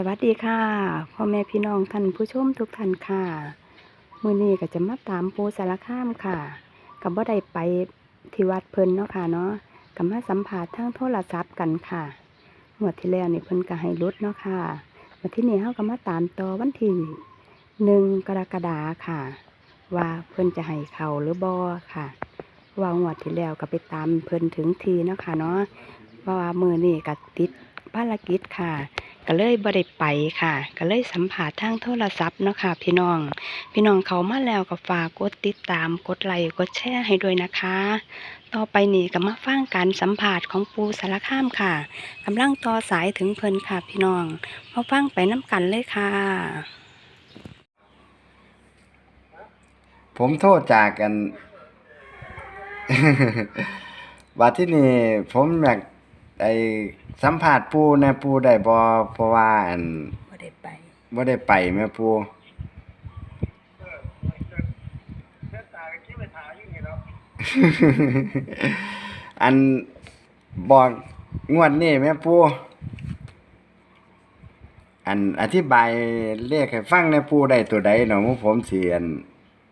สวัสดีค่ะพ่อแม่พี่น้องท่านผู้ชมทุกท่านค่ะมือนี้ก็จะมาตามปูสารคามค่ะกับบ่าได้ไปที่วัดเพิ่นเนาะค่ะเนาะก็มาสัมภาษณ์ทางโทรศัพท์กันค่ะงวดที่แล้วนี่เพิ่นก็ให้ลดเนาะค่ะวันที่นี้เฮาก็มาตามต่อวันที่หนึ่งกรกฎาค่ะ ว่าเพิ่นจะให้เขาหรือบ่ค่ะว่างวดที่แล้วก็ไปตามเพิ่นถึงทีเนาะค่ะเนาะว่ามือนี้ก็ติด ภารกิจค่ะ ก็เลยบ่ได้ไปค่ะ ก็เลยสัมผัสทางโทรศัพท์เนาะค่ะ พี่น้อง พี่น้องเขามาแล้วก็ฝากกดติดตามกดไลค์กดแชร์ให้ด้วยนะคะ ต่อไปนี้ก็มาฟังการสัมผัสของปูสารคามค่ะกำลังต่อสายถึงเพิ่นค่ะ พี่น้องมาฟังไปน้ำกันเลยค่ะผมโทษจากกันว่าที่นี่ผมอยากไอ สัมภาษณ์ปูแหนะปูได้บ่เพราะว่าอันบ่ได้ไปบ่ได้ไปแม่ปูอันบอกงวดนี้แม่ปูอันอธิบายเลขให้ฟังแหน่ปูได้ตัวใดเนาะหมู่ผมสิอัน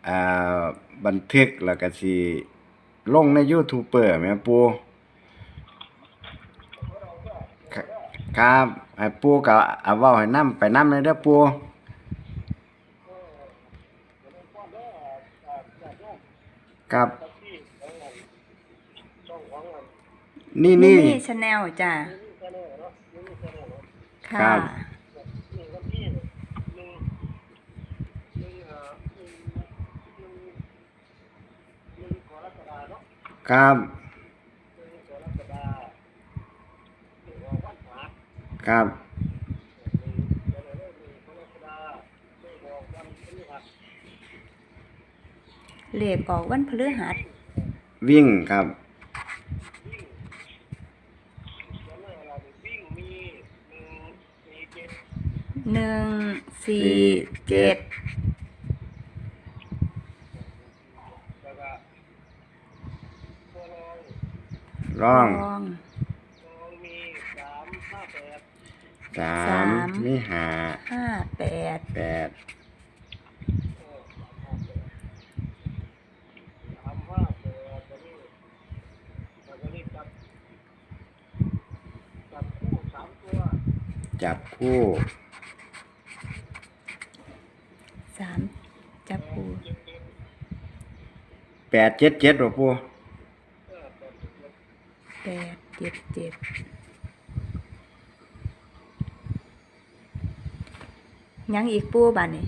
อ่าบันทึกแล้วก็สิลงใน YouTuber แม่ปูค ครับให้ปูก็เอาเว้าให้นำไปนำเลยเด้อปูครับนี่นี่ชาแนลจ้ะครัค่ะบครับ ครับเลขออกวันพฤหัส วิ่งครับ หนึ่ง สี่สี่เจ็ด ร่อง รอง สาสาม มมีหาห้าแปดแปดจับคู่สามจับปูแปดเจ็ดเจ็ดหรอปูแปดเจ็ดเจ็ด ยังอีกปูบ้านนี่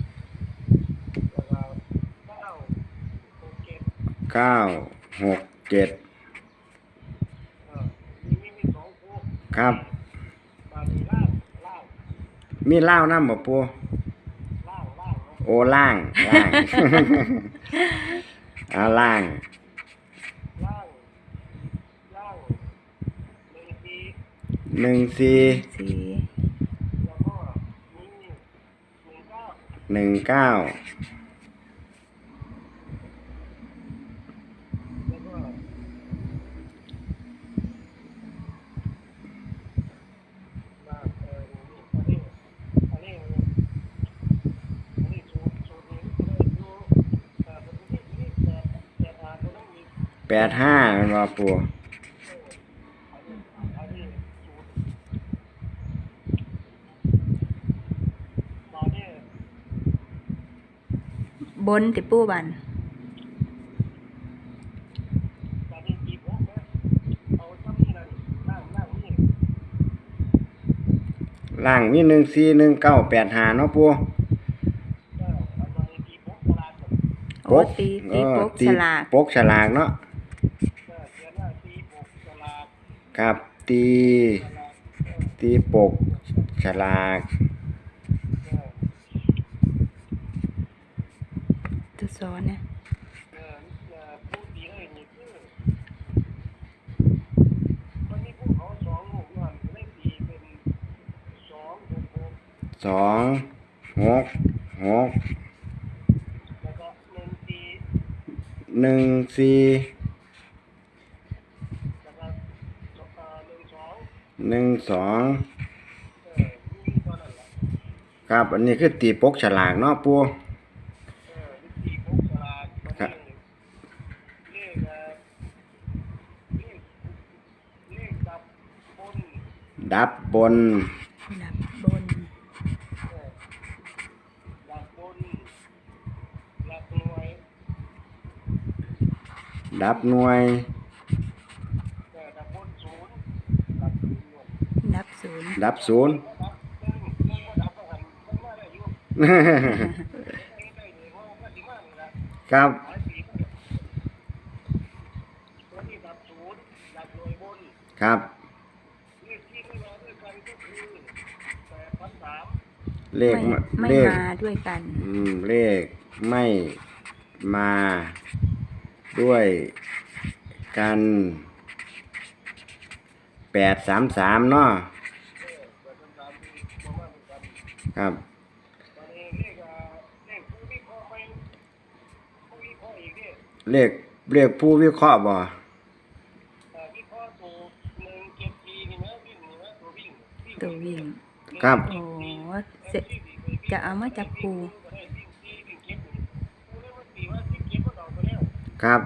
เก้าหกเจ็ดครับ มีเหล้าน้ำบ่ปูโอ้ล่างล่างเอาล่างหนึ่งสี่สี่ หนึ่งเก้าแปดห้าเป็นว่าปู บนติปูบ้านล่างมีหนึ่งสี่หนึ่งเก้าแปดห้าเนาะปูโอ้ตีตีเออปกตีฉลากปกฉลากเนาะครับตี ตีปกฉลาก ซอนนะสองหกหกหนึ่งสี่หนึ่งสองครับ อันนี้คือตีปกฉลากเนาะปู เออวิธีพกสลากมัน ครับ เลขเอ่อเลขเลขดับบน ดั บบน ดับบนเออดับบนดับหน่วยดับหน่วยเออดับบนศูนย์ดับศูนย์หน่วย ดับศูนย์ดับศูนย์ดับหนึ่งหนึ่งก็ดับก็หันมันมาได้อยู่เอ้ยได้เลยเพราะว่ามันสิมานี่ล่ะครับหลา เลขไม่ไม่เลขมาด้วยกัน อืมเลขไม่มาด้วยกันแปดสามสามเนาะแปดพันสามที่ประมาณเหมือนกันครับตอนนี้เลขอ่าเลขผู้วิเคราะห์ไปผู้วิเคราะห์อีกเนี่ยเลขเลขผู้วิเคราะห์บ่อ่าวิเคราะห์ตัวหนึ่งเจ็ดทีนี่นะวิ่งนี่นะตัววิ่งตัววิ่งครับโอ้ เสร็จจะเอามาจับปูก็ได้วิ่งทีวิ่งเก็บนี่ผู้เล่นมันตีว่าที่เก็บก็ต่อตัวแล้วครับ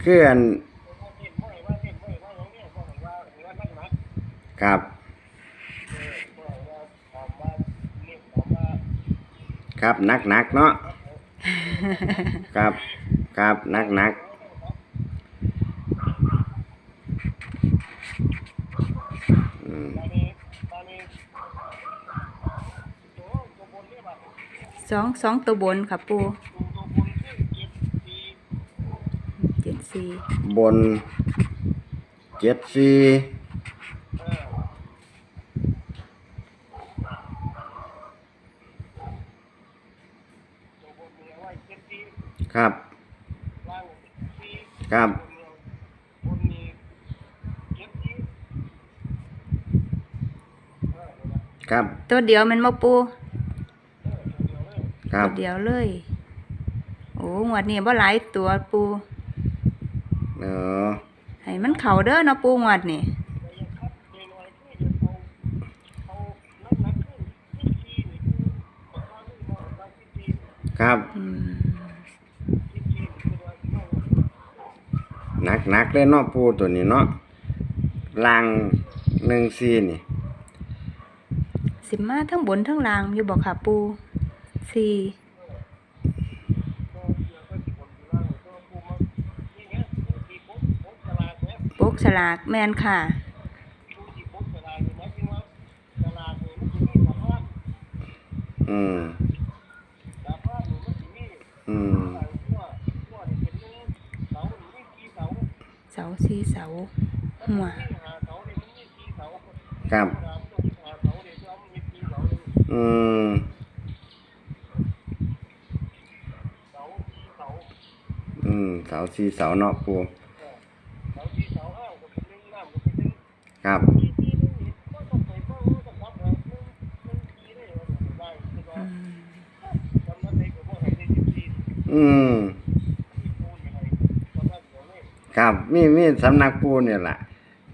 เคลื่อนครับครับนักนักๆเนาะ ครับครับนักนักๆอืมตอนนี้ตอนนี้ตัวตัวบนเนี่ยแบบสองสองตัวบนค่ะปูตัวตัวบนคือเจ็ดสี่เจ็ดสี่บนเจ็ดสี่ เออตัวบนเนี่ยไว้เจ็ดสี่ ครับ ล่างสี่ ครับบนเนี่ยบนนี่เจ็ดสี่เออเดี๋ยวนะครับ ตัวเดียวแมันมาปูเออเดี๋ยวเลยครัตับวเดียวเลย โอ้งวดนี้บ่หลายตัวปูเออให้มันเข่าเด้อเนาะปูงวดนี่ แต่ยังคัดเดนไว้คือเดี๋ยวเอาเอาน้ำหนักขึ้นที่สี่นี่คือปากกาไม่มองไปที่สี่ ครับ อืม ที่สี่นี่คือว่าที่มอง นักนักๆเลยเนาะปูตัวนี้เนาะลางหนึ่งสี่นี่สิมาทั้งบนทั้งล่างอยู่บอกค่ะปูสี่ก็เดี๋ยวก็ที่ผมอยู่ล่างก็ปูมานี่ไงที่ปุ๊บปุ๊บสลากเนี่ยปกสลากแมนค่ะดูที่ปุ๊บสลากอยู่ไหม สี่เสาหัวที่หาเสาเนี่ยมันมีกี่เสาครับ อืมอืมเสาสี่เสาเนาะปูครับที่ที่หนึ่งนี่ก็ต้องไปเฝ้าต้องรับอืม ครับมีมีสำนักปูเนี่ยล่ะ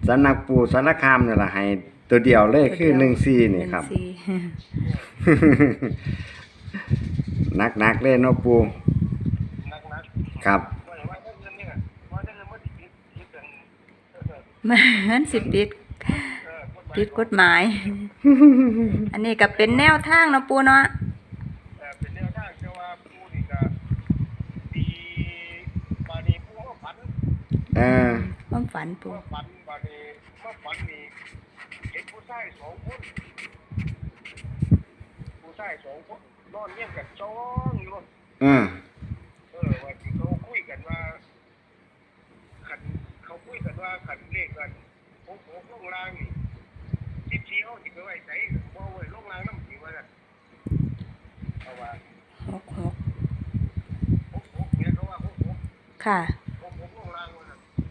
สำนักปูสารคามเนี่ยล่ะให้ตัวเดียวเลยคือหนึ่งสี่นี่ครับหงสี่ นักนักๆเลยเนาะปูนักนักครับ ว่าอย่างว่าถ้าเงินเนี่ยว่าถ้าเงินมันติดติดติดกันเออมันสิปิดเออปิดกฎหมาย อันนี้ก็เป็นแนวทางเนาะปูเนาะ แต่เป็นแนวทางแต่ว่าปูนี่ก็ปีบาดีปูเขาฝัน เออความฝันปูว่าฝันบาดีว่าฝันนี่เห็นผู้ชายสองคนผู้ชายสองคนนอนเงียบกันจ้องอยู่เออเออว่าที่เขาคุยกันว่าขันเขาคุยกันว่าขันเลขกันโอ้โหลงรางนี่ทิศชี้เขาสิไปไว้ใส่บ่ไว้ลงรางน้ำสิว่าน่ะเอาว่าหกหกหกหกเนี่ยเขาว่าหกหกค่ะ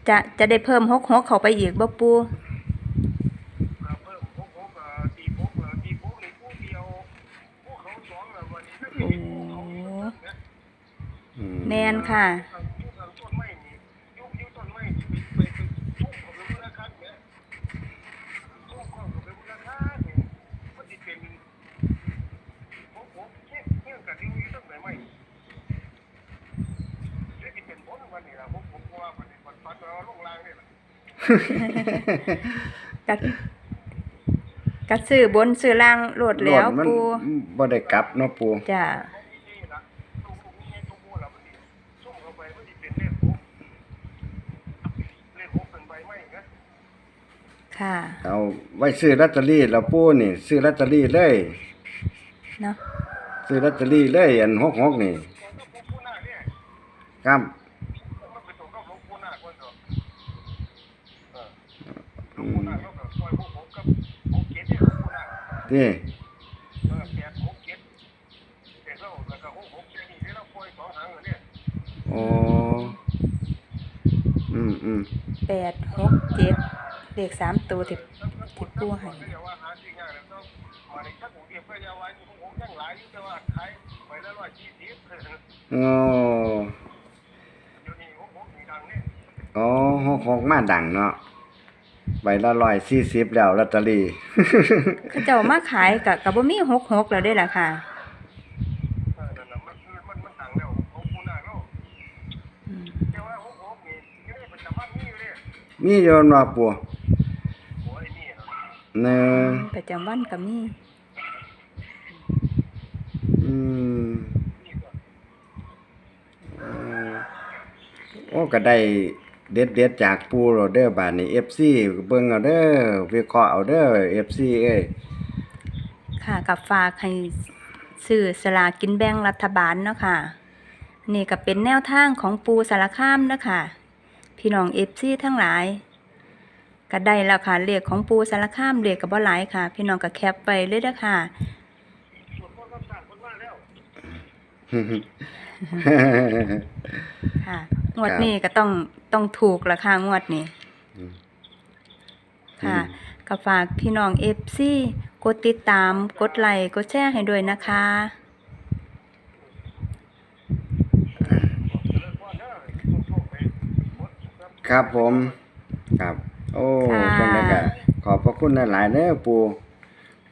จะจะได้เพิ่มหกหกเข้าไปอีกบ่ปูอ่าเพิ่มหกหกอ่าตีหกอ่าตีหกนี่ผู้เดียวผู้เขาสองอะวันนี้ถ้าเป็นผู้เขาอยู่นะแมนค่ะ ทางทางต้นไม้นี่ยุบยุบต้นไม้นี่ไปไปทุ่งกับเป็นมูลค่าเนี่ยทุ่งกับเป็นมูลค่าเนี่ยมันจะเป็นผมผมเนี่ยเนี่ยกับที่อยู่ต้นไม้ไม้เดี๋ยวจะเป็นผลวันนี้ละผมผมว่ามันมัน ปัดเราลงล่างนี่แหละกัดกัดซื้อบนซื้อล่างโหลดแล้วรถมันปูบ่ได้กลับเนาะปูจ้ะนี่ละลูกๆนี่ทุกคนละมันนี่ซุ่มเข้าไปมันจะเป็นเลขหกเลขหกเป็นใบไม้นะค่ะ เอาไว้ซื้อลอตเตอรี่แล้วปูนี่ ซื้อลอตเตอรี่เลยเนาะซื้อลอตเตอรี่เลยอัน66นี่ตัวก็ผู้หน้าเนี่ยครับ อยพวกผมกับหกเจ็ดเนี่ยหลวงปู่นาคที่เออแปดหกเจ็ดแต่เราแล้วก็หกหกเจ็ดนี่ที่เราปล่อยสองหางเหรอเนี่ยโอ้อืมอืมแปดหกเจ็ดเลขสามตัวที่ที่ปูให้ก็อย่าว่าหาสิ่งง่ายแล้วต้องมาในชั้นของเดียบก็อย่าว่าอยู่ของผมยังหลายอยู่แต่ว่าขายไปละร้อยยี่สิบโอ้อยู่นี่หกหกนี่ดังเนี่ยโอ้66มาดังเนาะใบละ140แล้วลอตเตอรี่ เขาเจ้ามาขายกับกับบ่มีหกหกแล้วได้อล่ะค่ะเออนั่นน่ะมันคือมันมันดังแล้วหกปู่นาคแล้วอืมแต่ว่าหกหกนี่ยังได้ประจำวันนี้อยู่เลยมีโยนว่าปูโอ้ยนี่เหรอเนึงประจำวันก็มีอืมนี่ก็โอ้ก็ได้ เด็ดเด็ดจากปูโรเดอร์บาดนี้ FC เบิ่งเอาเด้อวิเคราะห์เอาเด้อ FC เอ้ยค่ะกับฝากให้ซื้อสลากินแบ่งรัฐบาลเนาะค่ะ นี่ก็เป็นแนวทางของปูสารคามเนาะค่ะ พี่น้องเอฟซีทั้งหลายก็ได้แล้วค่ะเลขของปูสารคามเลขก็บ่หลายค่ะ พี่น้องก็แคปไปเลยเด้อค่ะ คนก็สั่งคนมาแล้วค่ะ งวดนี้ก็ต้องต้องถูกละค่ะงวดนี้ ค่ะก็ฝากพี่น้องเอฟซีกดติดตาม กดไลค์กดแชร์ให้ด้วยนะคะ ครับผม ครับ โอ้ค่ะจังได๋ก็ขอบพระคุณหลายๆเด้อปู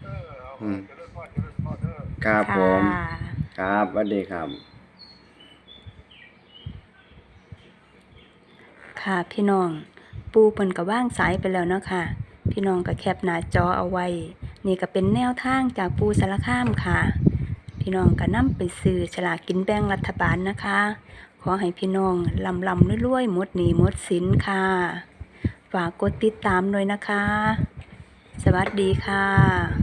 เออเอาเจริญพรเจริญพรเด้อครับผมค่ะครับสวัสดีครับ ค่ะพี่น้อง ปูเพิ่นก็ว่างสายไปแล้วเนาะค่ะ พี่น้องก็แคปหน้าจอเอาไว้ นี่ก็เป็นแนวทางจากปูสารคามค่ะ พี่น้องก็นำไปซื้อฉลากกินแบ่งรัฐบาลนะคะ ขอให้พี่น้องลำลำรวยๆมดหนีมดสินค่ะ ฝากกดติดตามด้วยนะคะ สวัสดีค่ะ